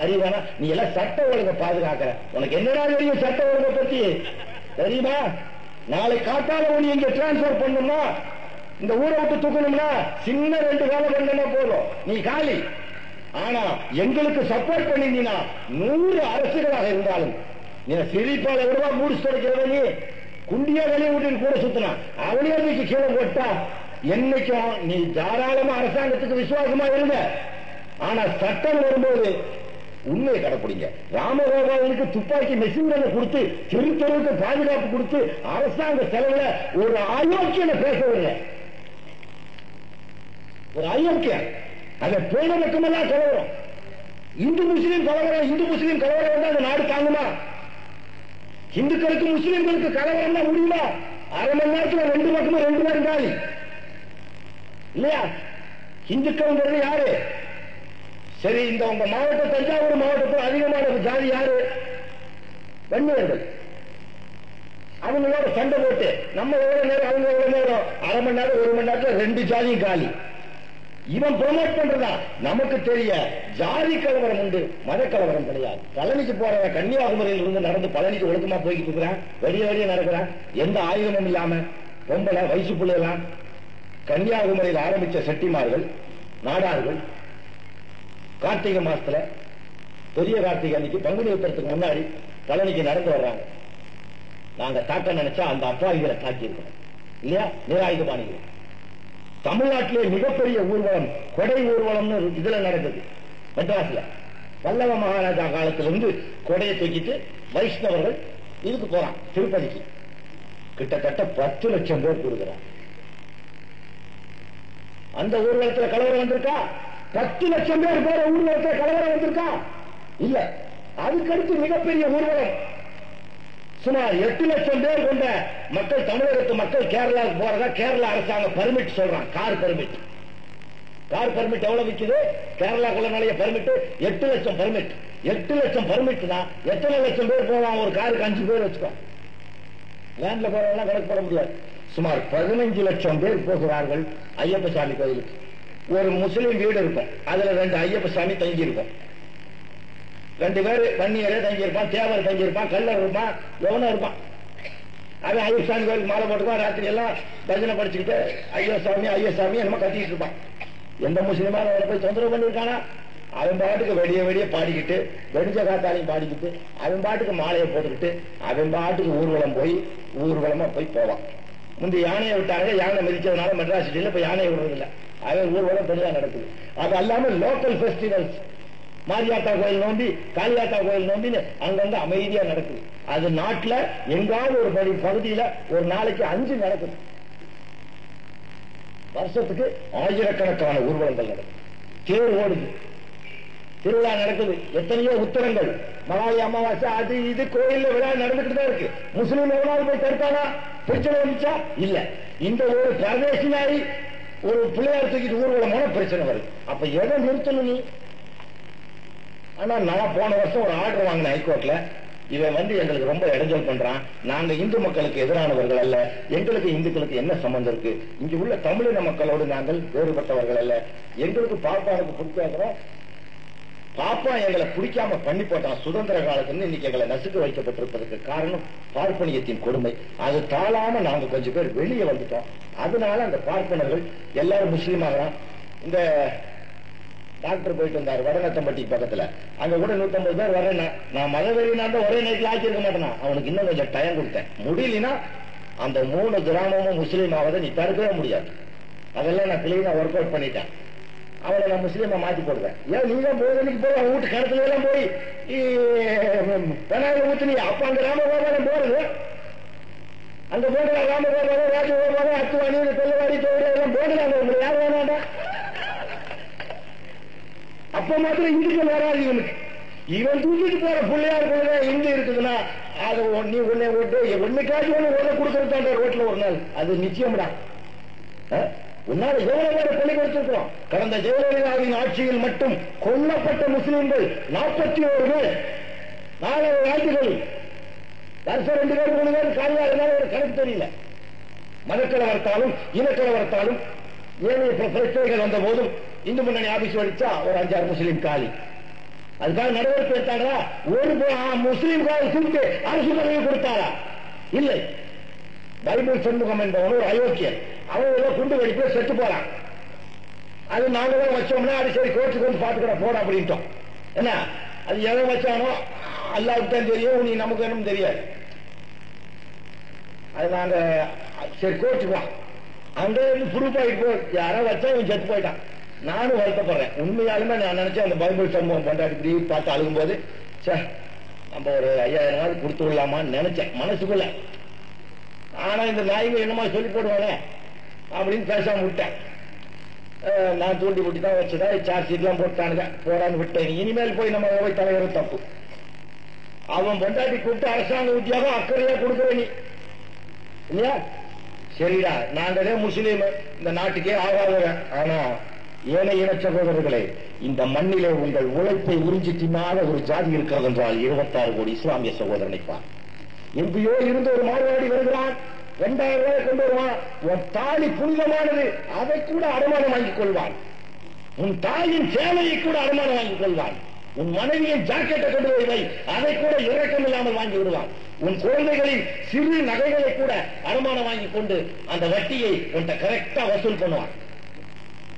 அறிவானா நீ எல்லாம் சட்ட ஒழுங்க பாதுகாக்கிற. உனக்கு என்னடா தெரியும் சட்ட ஒழுங்க பத்தி? தெரியுமா? நாளை காத்தால ஒண்ணு இங்க டிரான்ஸ்பர் பண்ணணும்னா இந்த ஊரை விட்டு தூக்கணும்னா சின்ன ரெண்டு வேலை பண்ணனா போதும். நீ காலி. ஆனா எங்களுக்கு சப்போர்ட் பண்ணிருந்தீங்கன்னா நூறு அரசுகளாக இருந்தாலும். நீ சிரிப்பால விடவா மூடி தொடக்கிறத நீ குண்டியா வெளியே விட்டு கூட சுத்தினா. அவனே தூக்கி கீழே போட்டா என்னைக்கும் நீ தாராளமா அரசாங்கத்துக்கு விசுவாசமா இருந்த. ஆனா சட்டம் வரும்போது உண்மையை கடைப்பிடிங்க. ராமகோபாலனுக்கு துப்பாக்கி மெஷின் கண்ணை கொடுத்து தெரு பாதுகாப்பு கொடுத்து அரசாங்க செலவுல ஒரு அயோக்கியனை பேச விடுங்க ஒரு அயோக்கியம் அந்த பேரடக்கமெல்லாம் கலவரம். இந்து முஸ்லீம் கலவரம் இந்து முஸ்லீம் கலவரம் வந்தா அந்த நாடு தாங்குமா? இந்துக்களுக்கு முஸ்லீம்களுக்கு கலவரம் தான் முடியுமா? அரை மணி நேரத்துல ரெண்டு பக்கமும் ரெண்டு பேரும் காலி. இல்லையா? இந்துக்கள் யாரு? சரி இந்த உங்க மாவட்டம் தஞ்சாவூர் மாவட்டத்தில் அதிகமான ஜாதி யாரு? வன்னியர்கள். அவங்களோட சண்டை போட்டு நம்ம எவ்வளவு நேரம் அவங்க எவ்வளவு நேரம்? அரை மணி நேரம் ஒரு மணி நேரத்தில் ரெண்டு ஜாதியும் காலி. இவன் ப்ரொமோட் பண்றதா? நமக்கு தெரிய ஜாதி கலவரம் உண்டு மத கலவரம் கிடையாது. பழனிக்கு போறவன் கன்னியாகுமரியில் இருந்து நடந்து பழனிக்கு ஒழுக்கமா போய்கிட்டு இருக்கிறான் வெளிய வெளியே நடக்கிறான் எந்த ஆயுதமும் இல்லாம பொம்பளை வயசு பிள்ளைலாம் கன்னியாகுமரியில் ஆரம்பிச்ச செட்டிமார்கள் நாடார்கள் கார்த்திகை மாசத்துல பெரிய கார்த்திகை அன்னைக்கு பங்குனி உத்தரத்துக்கு முன்னாடி பழனிக்கு நடந்து வர்றாங்க. நாங்க தாக்க நினைச்சா அந்த அப்பாவிகளை தாக்கியிருக்கோம். இல்லையா? நிராயுதபாணிகள். தமிழ்நாட்டிலே மிகப்பெரிய ஊர்வலம் கொடை ஊர்வலம்னு இதுல நடக்குது. மெட்ராஸ்ல. பல்லவ மகாராஜா காலத்திலிருந்து கொடையை தூக்கிட்டு வைஷ்ணவர்கள் இதுக்கு போறான் திருப்பதிக்கு. கிட்டத்தட்ட பத்து லட்சம் பேர் கொடுக்கிறார் அந்த ஊர்வலத்துல கலவரம் வந்திருக்கா? பத்து லட்சம் பேர் போற இருக்க கலவரம் வந்திருக்கா? இல்ல. அதுக்கடுத்து மிகப்பெரிய ஊர்வலம். சுமார் எட்டு லட்சம் பேர் கொண்ட மக்கள் தமிழகத்து மக்கள் கேரளாவுக்கு போறதா? கேரளா அரசாங்கம் பர்மிட் சொல்றான் கார் பர்மிட் கார் பர்மிட் எவ்வளவு விற்குது கேரளாக்குள்ள நிலைய பர்மிட் எட்டு லட்சம் பர்மிட் எட்டு லட்சம் பர்மிட் தான் எத்தனை லட்சம் பேர் போவான் ஒரு காருக்கு அஞ்சு பேர் வச்சுக்கோ. வேன்ல போறவங்க கணக்கு போட முடியாது. சுமார் பதினஞ்சு லட்சம் பேர் போகிறார்கள் ஐயப்ப சாமி கோயிலுக்கு. ஒரு முஸ்லீம் வீடு இருக்கும். அதுல ரெண்டு ஐயப்ப சாமி தங்கி இருக்கும். ரெண்டு பேர் வன்னியரே தங்கியிருப்பான் தேவர் தங்கியிருப்பான் கல்லர் இருப்பான் எவனும் இருப்பான். அவன் ஐயப்ப சாமி கோயிலுக்கு மாலை போட்டுப்பான் ராத்திரி எல்லாம் பஜனை படிச்சுக்கிட்டு ஐயோ சாமி ஐயோ சாமி என்னமோ கட்டிட்டு இருப்பான். எந்த முஸ்லீமா அவனை போய் தொந்தரவு பண்ணிருக்கானா? அவன் பாட்டுக்கு வெடிய வெடிய பாடிக்கிட்டு வெடிஞ்ச காத்தாலையும் பாடிக்கிட்டு அவன் பாட்டுக்கு மாலையை போட்டுக்கிட்டு அவன் பாட்டுக்கு ஊர்வலம் போய் ஊர்வலமா போய் போவான். முந்தைய யானையை விட்டாங்க யானை மிதிச்சதுனால மெட்ராஸ் சிட்டியில் இப்ப யானையை விடுறதில்லை. அவன் ஊர்வலம் நடக்குது. அது அல்லாம லோக்கல் பெஸ்டிவல்ஸ் மாரியாத்தா கோயில் நோம்பி காளியாத்தா கோயில் நோம்பின்னு அங்கங்க அமைதியா நடக்குது. அது நாட்டுல எங்காவது ஒரு படி பகுதியில ஒரு நாளைக்கு அஞ்சு நடக்குது. வருஷத்துக்கு ஆயிரக்கணக்கான ஊர்வலங்கள் நடக்குது. தேர் ஓடுது. திருவிழா நடக்குது. எத்தனையோ உத்தரங்கள். மகாலி அமாவாசை அது இது கோயில்ல விழா நடந்துகிட்டு தான் இருக்கு. முஸ்லீம் எவனாவது போய் தடுத்தானா? பிரச்சனை வந்துச்சா? இல்ல. இந்த ஒரு பிரதேசினாரி ஒரு பிள்ளையார் தூக்கிட்டு ஊர்வலம் போன பிரச்சனை வருது அப்ப எதை நிறுத்தணும் நீ? ஆனா நான் போன வருஷம் ஒரு ஆர்டர் வாங்கினேன் ஹைகோர்ட்ல இவன் வந்து எங்களுக்கு ரொம்ப இடைஞ்சல் பண்றான். நாங்க இந்து மக்களுக்கு எதிரானவர்கள் அல்ல. எங்களுக்கு இந்துக்களுக்கு என்ன சம்பந்தம் இருக்கு? இங்க உள்ள தமிழின மக்களோடு நாங்கள் வேறுபட்டவர்கள் அல்ல. எங்களுக்கு பாப்பானுக்கு பிடிக்காத பாப்பா எங்களை பிடிக்காம பண்ணி போட்டான் சுதந்திர காலத்துல இன்னைக்கு எங்களை நசுக்க வைக்கப்பட்டிருப்பதற்கு காரணம் பார்ப்பனியத்தின் கொடுமை. அது தாழாம நாங்க கொஞ்சம் பேர் வெளியே வந்துட்டோம். அதனால அந்த பார்ப்பனர்கள் எல்லாரும் முஸ்லீம் ஆகிறான் இந்த டாக்டர் போயிட்டு வந்தார் வடநத்தம்பட்டி பக்கத்துல. அங்க கூட நூத்தம்பது பேர் வரேன் நான் மதவெறினா தான் ஒரே நேரத்தில் ஆக்கியிருக்க மாட்டேனா? அவனுக்கு இன்னும் கொஞ்சம் டைம் கொடுத்தேன். முடியலனா அந்த மூணு கிராமமும் முஸ்லீம் ஆவதை நீ தடுக்கவே முடியாது. அதெல்லாம் நான் கிளீனா ஒர்க் அவுட் பண்ணிட்டேன். அவனை நான் முஸ்லீமா மாத்தி போடுவேன் ஏன் நீ தான் போதனைக்கு போய் அவன் வீட்டு கடத்துல எல்லாம் போய் பெனாயில ஊத்துனி அப்ப அந்த ராமகோபாலம் போறது. அங்க போடுற ராமகோபாலம் ராஜகோபாலம் அத்துவாணி தெல்லவாடி தோடு எல்லாம் போடுறாங்க உங்களை யார் வேணாண்டா? அப்ப மாத்திரம் இந்துக்கள் வராது இவனுக்கு. இவன் தூக்கிட்டு போற பிள்ளையார் கூட இந்து இருக்குதுன்னா அது நீ உன்னை விட்டு ஒண்ணுக்காச்சும் ஒண்ணு கொடுக்கறது கொடுக்கறதாண்ட ரோட்ல ஒரு நாள். அது நிச்சயம்டா. உன்னால எவ்வளவு பேரை கொலை கொடுத்திருக்கிறோம். கடந்த ஜெயலலிதாவின் ஆட்சியில் மட்டும் கொல்லப்பட்ட முஸ்லிம்கள் நாற்பத்தி ஒரு பேர். நாலு ஆண்டுகள் வருஷம் ரெண்டு பேர் மூணு பேர் காலியாக ஒரு கணக்கு தெரியல. மதக்கலவரத்தாலும் இனக்கலவரத்தாலும் ஏழு பிரச்சனைகள் வந்த போதும் இந்து முன்னணி ஆபீஸ் வடிச்சா ஒரு அஞ்சாறு முஸ்லீம் காலி. அதுக்காக நடவடிக்கை எடுத்தாங்களா ஒரு முஸ்லீம் காலி கூப்பிட்டு அரசு பதவி கொடுத்தாரா? இல்லை. பைபிள் சண்முகம் என்பவன் ஒரு அயோக்கியன். அவன் ஏதோ குண்டு வெடிப்பு செத்து போறான். அது நாங்க தான் வச்சோம்னா அது சரி கோர்ட்டுக்கு வந்து பாத்துக்கிற போட அப்படின்ட்டோம். என்ன? அது எதை வச்சானோ அல்லாவுக்கு தான் தெரியும் நீ நமக்கு என்னும் தெரியாது. அது நாங்க சரி கோர்ட்டுக்கு வா. அங்க இருந்து ப்ரூஃப் ஆயிட்டு போ யாரோ வச்சா இவன் செத்து போயிட்டான். நானும் வருத்தப்படுறேன். உண்மையாலுமே நான் நினைச்சேன் அந்த பைபிள் சம்பவம் கொண்டாடி பார்த்து பார்த்து அழுகும்போது சே நம்ம ஒரு ஐயாயிரம் நாள் கொடுத்து விடலாமான்னு நினைச்சேன். மனசுக்குள்ள. ஆனா இந்த நாய்ங்க என்னமா சொல்லி போடுவானே அப்படின்னு பேசாம விட்டேன். நான் தூண்டி விட்டு தான் வச்சதா சார்ஜ் எல்லாம் போட்டானுங்க. போடான்னு விட்டேன். இனிமேல் போய் நம்ம போய் தலைவரும் தப்பு. அவன் பொண்டாட்டி கூப்பிட்டு அரசாங்க உத்தியோகம் அக்கறையா கொடுக்குற நீ. இல்லையா? சரிடா நாங்களே முஸ்லீம். இந்த நாட்டுக்கே ஆகாதவன் ஆனா ஏழை இன சகோதரர்களே இந்த மண்ணிலே உங்கள் உழைப்பை உறிஞ்சி தின்னாத ஒரு ஜாதி இருக்கிறது என்றால் இருபத்தாறு கோடி இஸ்லாமிய சகோதரனை பார். எங்கேயோ இருந்து ஒரு மாறுவாடி வருகிறான் இரண்டாயிரம் ரூபாய் கொண்டு வருவான் உன் தாலி புனிதமானது அதை கூட அடமானம் வாங்கிக் கொள்வான் உன் தாயின் சேவையை கூட அடமானம் வாங்கிக் கொள்வான் உன் மனைவியின் ஜாக்கெட்டை கொண்டு போய் வை. அதை கூட இறக்கம் இல்லாமல் வாங்கி விடுவான் உன் குழந்தைகளின் சிறு நகைகளை கூட அடமானம் வாங்கி கொண்டு அந்த வட்டியை உன்கிட்ட கரெக்டா வசூல் பண்ணுவான்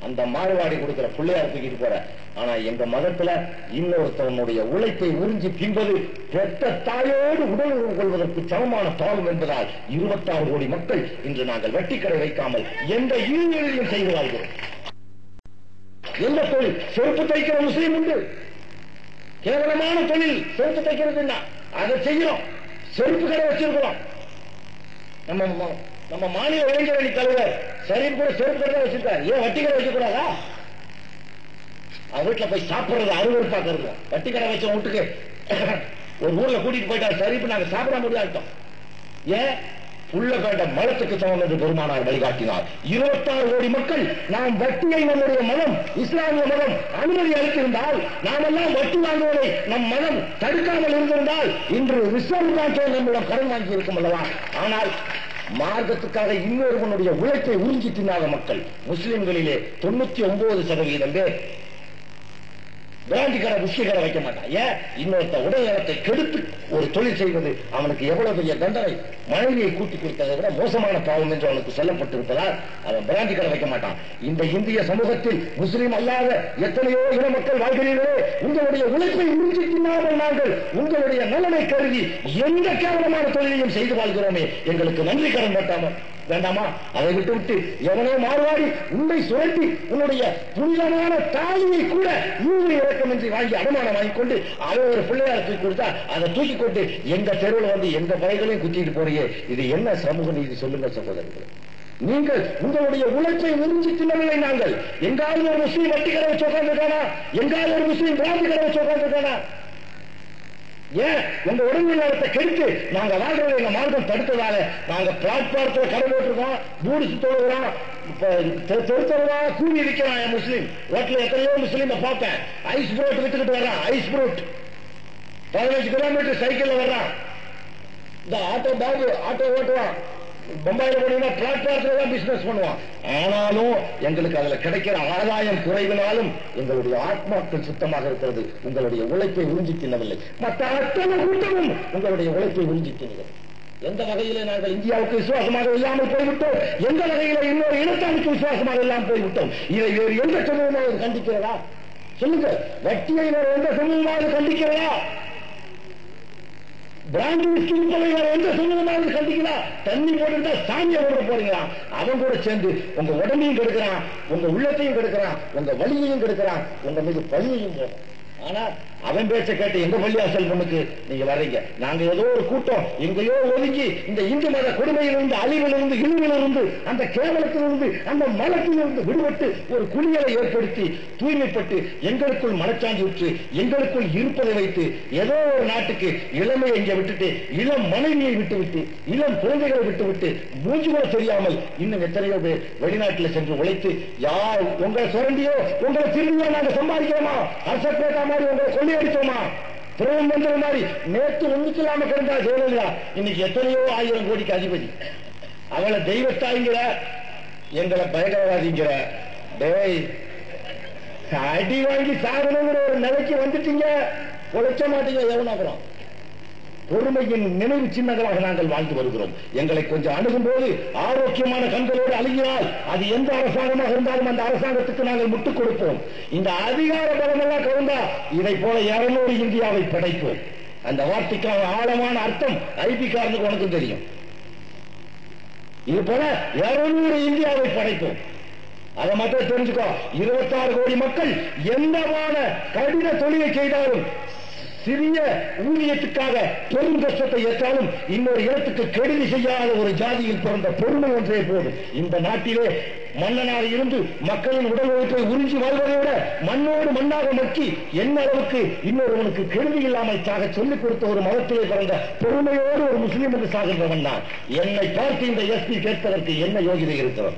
அந்த மாறுவாடி கொடுக்கிற பிள்ளையார் தூக்கிட்டு போற. ஆனா எங்க மதத்துல இன்னொருத்தவனுடைய உழைப்பை உறிஞ்சி தின்பது பெற்ற தாயோடு உடல் உறவு கொள்வதற்கு சமமான பாவம் என்பதால் இருபத்தாறு கோடி மக்கள் இன்று நாங்கள் வெட்டிக்கடை வைக்காமல் எந்த ஈழ்நிலையும் செய்து வாழ்கிறோம். எந்த தொழில்? செருப்பு தைக்கிற முஸ்லீம் உண்டு. கேவலமான தொழில் செருப்பு தைக்கிறது என்ன? அதை செய்யறோம் செருப்பு கடை வச்சிருக்கிறோம். நம்ம நம்ம மாநில இளைஞரணி தலைவர் சரி கூட செருப்பு வச்சிருக்காரு. ஏன் வட்டிக்கடை வைக்கக்கூடாதா? வீட்டுல போய் சாப்பிடுறது அருவருப்பாக்குறது வட்டி வட்டிக்கடை வச்ச வீட்டுக்கு ஒரு ஊர்ல கூட்டிட்டு போயிட்டா சரிப்பு நாங்க சாப்பிட முடியாட்டோம் ஏன்? உள்ள கண்ட மலத்துக்கு சமம் என்று பெருமானார் வழிகாட்டினார். இருபத்தாறு கோடி மக்கள் நாம் வட்டியை நம்முடைய மனம் இஸ்லாமிய மதம் அனுமதி அளித்திருந்தால் நாமெல்லாம் வட்டி வாங்குவதை நம் மனம் தடுக்காமல் இருந்திருந்தால் இன்று ரிசர்வ் பேங்கே நம்மிடம் கடன் வாங்கி இருக்கும் அல்லவா? ஆனால் மார்க்கத்துக்காக இன்னொருவனுடைய உழைப்பை உறிஞ்சி தின்னாத மக்கள் முஸ்லிம்களிலே தொண்ணூத்தி ஒன்பது சதவீதம் பேர். பிராந்தி கடை விஸ்கி கடை வைக்க மாட்டான். ஏன்? இன்னொருத்த உடல்நலத்தை கெடுத்து ஒரு தொழில் செய்வது அவனுக்கு எவ்வளவு பெரிய தண்டனை? மனைவியை கூட்டி கொடுத்ததை விட மோசமான பாவம் என்று அவனுக்கு சொல்லப்பட்டிருப்பதால் அவன் பிராந்தி கடை வைக்க மாட்டான். இந்த இந்திய சமூகத்தில் முஸ்லீம் அல்லாத எத்தனையோ இன மக்கள் வாழ்கிறீர்களே உங்களுடைய உழைப்பை உறிஞ்சி தின்னாமல் நாங்கள். உங்களுடைய நலனை கருதி எந்த கேவலமான தொழிலையும் செய்து வாழ்கிறோமே. எங்களுக்கு நன்றி கடன் பட்டாமல் வேண்டாமா? அதை விட்டு விட்டு எவனோ மாறுவாடி உன்னை சுழட்டி உன்னுடைய புனிதமான தாலியை கூட ஈவு இறக்கமின்றி வாங்கி அடமானம் வாங்கி கொண்டு அவன் ஒரு பிள்ளையார் தூக்கி கொடுத்தா அதை தூக்கி கொண்டு எந்த தெருவில் வந்து எந்த பைகளையும் குத்திட்டு போறீங்க இது என்ன சமூக நீதி? சொல்லுங்க சகோதரர்கள். நீங்கள் உங்களுடைய உழைப்பை உறிஞ்சி தின்னவில்லை நாங்கள். எங்காவது ஒரு முஸ்லீம் வட்டி கடை வச்சு உட்காந்துருக்கானா எங்காவது ஒரு முஸ்லீம் பிராந்தி கடை வச்சு உட்காந்துருக்கானா ஏன்? உங்க உடல் நலத்தை கெடுத்து நாங்க வாழ்றதை இந்த மார்க்கம் தடுத்ததால நாங்க பிளாட்பாரத்துல கடை போட்டிருக்கோம் பூடிச்சு தொழுகிறோம் தெருத்தருவா கூவி விற்கிறான் என் முஸ்லீம். ரோட்ல எத்தனையோ முஸ்லீம் பார்ப்பேன். ஐஸ் புரோட் வித்துக்கிட்டு வர்றான் ஐஸ் புரோட். பதினஞ்சு கிலோமீட்டர் சைக்கிள்ல வர்றான். இந்த ஆட்டோ பேக் ஆட்டோ ஓட்டுவான். பம்பாயில போனீங்கன்னா பிளாட்பாரத்துல தான் பிசினஸ் பண்ணுவான். ஆனாலும் எங்களுக்கு அதுல கிடைக்கிற ஆதாயம் குறைவினாலும் எங்களுடைய ஆத்மாக்கள் சுத்தமாக இருக்கிறது. உங்களுடைய உழைப்பை உறிஞ்சி தின்னவில்லை. மற்ற அத்தனை கூட்டமும் உங்களுடைய உழைப்பை உறிஞ்சி தின்னுகிறது எந்த வகையில நாங்கள் இந்தியாவுக்கு விசுவாசமாக இல்லாமல் போய்விட்டோம்? எந்த வகையில இன்னொரு இனத்தானுக்கு விசுவாசமாக இல்லாமல் போய்விட்டோம்? இதை வேறு எந்த சமூகமாக கண்டிக்கிறதா? சொல்லுங்க வட்டியை வேறு எந்த சமூகமாக கண்டிக்கிறதா? பிராந்தி விஸ்கி விற்பனை வேற எந்த சமூகமாவது கண்டிக்கிறா தண்ணி போட்டுட்டா சாமியை போட போறீங்களா? அவன் கூட சேர்ந்து உங்க உடம்பையும் கெடுக்கிறான் உங்க உள்ளத்தையும் கெடுக்கிறான் உங்க வலியையும் கெடுக்கிறான் உங்க மீது பழியையும் போடுறான். ஆனா அவன் பேச்ச கேட்டு எங்க பள்ளியாசல் பொண்ணுக்கு? நீங்க வர்றீங்க. நாங்க ஏதோ ஒரு கூட்டம் எங்கேயோ ஒதுங்கி இந்த இந்து மத கொடுமையிலிருந்து அழிவிலிருந்து இழிவிலிருந்து அந்த கேவலத்திலிருந்து அந்த மலத்திலிருந்து விடுபட்டு ஒரு குளியலை ஏற்படுத்தி தூய்மைப்பட்டு எங்களுக்குள் மனச்சாஞ்சி விட்டு எங்களுக்குள் இருப்பதை வைத்து ஏதோ ஒரு நாட்டுக்கு இளமையை இங்க விட்டுட்டு இளம் மனைவியை விட்டுவிட்டு இளம் குழந்தைகளை விட்டுவிட்டு மூஞ்சி கூட தெரியாமல் இன்னும் எத்தனையோ பேர் வெளிநாட்டில் சென்று உழைத்து யார் உங்களை சுரண்டியோ உங்களை திரும்பியோ நாங்க சம்பாதிக்கிறோமா? அரசப்பேட்டா மாதிரி உங்களை கொள்ளையடிச்சோமா பிரதம மந்திரி மாதிரி நேற்று ஒண்ணுக்கு இல்லாம கிடந்தா ஜெயலலிதா இன்னைக்கு எத்தனையோ ஆயிரம் கோடிக்கு அதிபதி. அவளை தெய்வத்தாய்ங்கிற எங்களை பயங்கரவாதிங்கிற டேய் அடி வாங்கி சாகணுங்கிற ஒரு நிலைக்கு வந்துட்டீங்க. உழைச்ச மாட்டீங்க எவ்வளோ அப்புறம். பொறுமையின் நினைவு சின்னங்களாக நாங்கள் வாழ்ந்து வருகிறோம். எங்களை கொஞ்சம் அணுகும் போது ஆரோக்கியமான கண்களோடு அழுகினால் அது எந்த அரசாங்கமாக இருந்தாலும் அந்த அரசாங்கத்துக்கு நாங்கள் முட்டுக் கொடுப்போம். இந்த அதிகார பலமெல்லாம் கலந்தா இதை போல இருநூறு இந்தியாவை படைப்போம். அந்த வார்த்தைக்கான ஆழமான அர்த்தம் ஐபி காரனுக்கு உனக்கும் தெரியும். இது போல இருநூறு இந்தியாவை படைப்போம். அதை மட்டும் தெரிஞ்சுக்கோ இருபத்தாறு கோடி மக்கள் என்னமான கடின தொழிலை செய்தாலும் சிறிய ஊதியத்துக்காக பெரும் கஷ்டத்தை ஏற்றாலும் இன்னொரு இடத்துக்கு கெடுதி செய்யாத ஒரு ஜாதியில் பிறந்த பொறுமை ஒன்றே போதும். இந்த நாட்டிலே மன்னனாக இருந்து மக்களின் உடல் உழைப்பை உறிஞ்சி வாழ்வதை விட மண்ணோடு மண்ணாக மக்கி என்ன அளவுக்கு இன்னொருவனுக்கு கெடுதி இல்லாமல் சாக சொல்லிக் கொடுத்த ஒரு மதத்திலே பிறந்த பெருமையோடு ஒரு முஸ்லீம் என்று சாகின்றவன் தான் என்னை பார்த்து இந்த எஸ்பி கேட்பதற்கு என்ன யோகிதை இருக்கிறது?